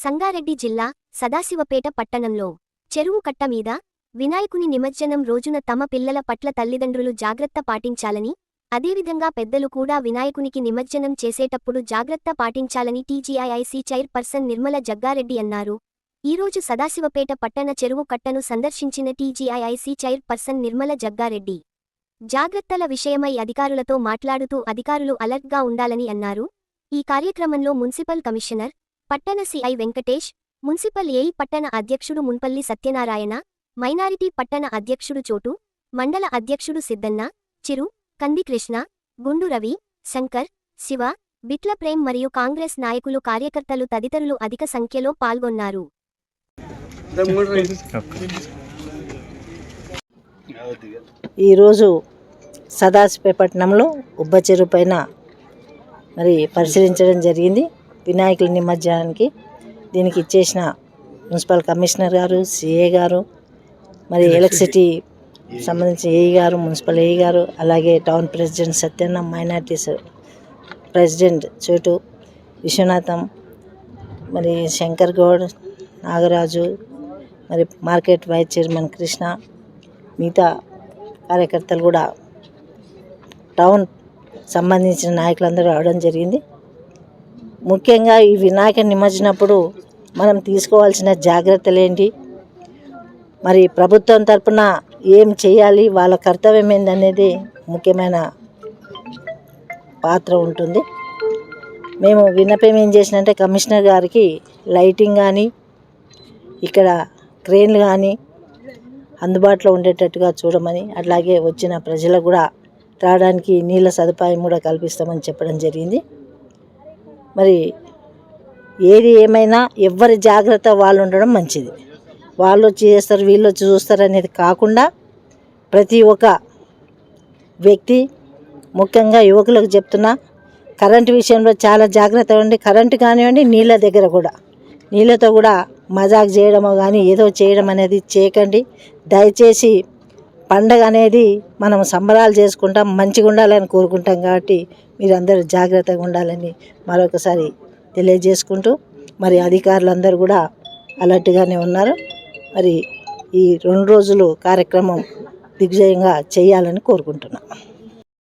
సంగారెడ్డి జిల్లా సదాశివపేట పట్టణంలో చెరువు కట్ట మీద వినాయకుని నిమజ్జనం రోజున తమ పిల్లల పట్ల తల్లిదండ్రులు జాగ్రత్త పాటించాలని అదేవిధంగా పెద్దలు కూడా వినాయకునికి నిమజ్జనం చేసేటప్పుడు జాగ్రత్త పాటించాలని టీజీఐఐసీ చైర్పర్సన్ నిర్మల జగ్గారెడ్డి అన్నారు. ఈరోజు సదాశివపేట పట్టణ చెరువు కట్టను సందర్శించిన టీజీఐఐసీ చైర్పర్సన్ నిర్మల జగ్గారెడ్డి జాగ్రత్తల విషయమై అధికారులతో మాట్లాడుతూ అధికారులు అలర్ట్గా ఉండాలని అన్నారు. ఈ కార్యక్రమంలో మున్సిపల్ కమిషనర్ పట్టణ సిఐ వెంకటేష్ మున్సిపల్ ఏఈ పట్టణ అధ్యక్షుడు మున్పల్లి సత్యనారాయణ మైనారిటీ పట్టణ అధ్యక్షుడు చోటు మండల అధ్యక్షుడు సిద్దన్న చిరు కంది కృష్ణ గుండు రవి శంకర్ శివ బిట్ల ప్రేమ్ మరియు కాంగ్రెస్ నాయకులు కార్యకర్తలు తదితరులు అధిక సంఖ్యలో పాల్గొన్నారు. ఈరోజు సదాశివపట్నంలో ఉబ్బచెరు పైన మరి పరిశీలించడం జరిగింది. వినాయకుల నిమజ్జనానికి దీనికి ఇచ్చేసిన మున్సిపల్ కమిషనర్ గారు సిఏ గారు మరి ఎలక్ట్రిసిటీ సంబంధించిన ఏఈ గారు మున్సిపల్ ఏఈ గారు అలాగే town president Satyanna minorities president Chotu Vishwanatham మరి శంకర్ గౌడ్ నాగరాజు మరి మార్కెట్ వైస్ చైర్మన్ కృష్ణ మిగతా కార్యకర్తలు కూడా టౌన్ సంబంధించిన నాయకులందరూ రావడం జరిగింది. ముఖ్యంగా ఈ వినాయక నిమజ్జనప్పుడు మనం తీసుకోవాల్సిన జాగ్రత్తలు ఏంటి మరి ప్రభుత్వం తరపున ఏం చేయాలి? వాళ్ళ కర్తవ్యం ఏందనేది ముఖ్యమైన పాత్ర ఉంటుంది. మేము విన్నపం ఏం చేసినంటే కమిషనర్ గారికి లైటింగ్ కానీ ఇక్కడ క్రేన్లు కానీ అందుబాటులో ఉండేటట్టుగా చూడమని అట్లాగే వచ్చిన ప్రజలకు కూడా త్రాగడానికి నీళ్ళ సదుపాయం కూడా కల్పిస్తామని చెప్పడం జరిగింది. మరి ఏది ఏమైనా ఎవరి జాగ్రత్త వాళ్ళు ఉండడం మంచిది. వాళ్ళు వచ్చి చేస్తారు వీళ్ళు వచ్చి చూస్తారు అనేది కాకుండా ప్రతి ఒక్క వ్యక్తి ముఖ్యంగా యువకులకు చెప్తున్నా కరెంటు విషయంలో చాలా జాగ్రత్తగా ఉండి కరెంటు కానివ్వండి నీళ్ళ దగ్గర కూడా. నీళ్ళతో కూడా మజాక్ చేయడమో కానీ ఏదో చేయడం అనేది చేయకండి. దయచేసి పండగ అనేది మనం సంబరాలు చేసుకుంటాం మంచిగా ఉండాలని కోరుకుంటాం కాబట్టి మీరందరూ జాగ్రత్తగా ఉండాలని మరొకసారి తెలియజేసుకుంటూ మరి అధికారులందరూ కూడా అలర్ట్గానే ఉన్నారు. మరి ఈ రెండు రోజులు కార్యక్రమం దిగ్విజయంగా చేయాలని కోరుకుంటున్నాం.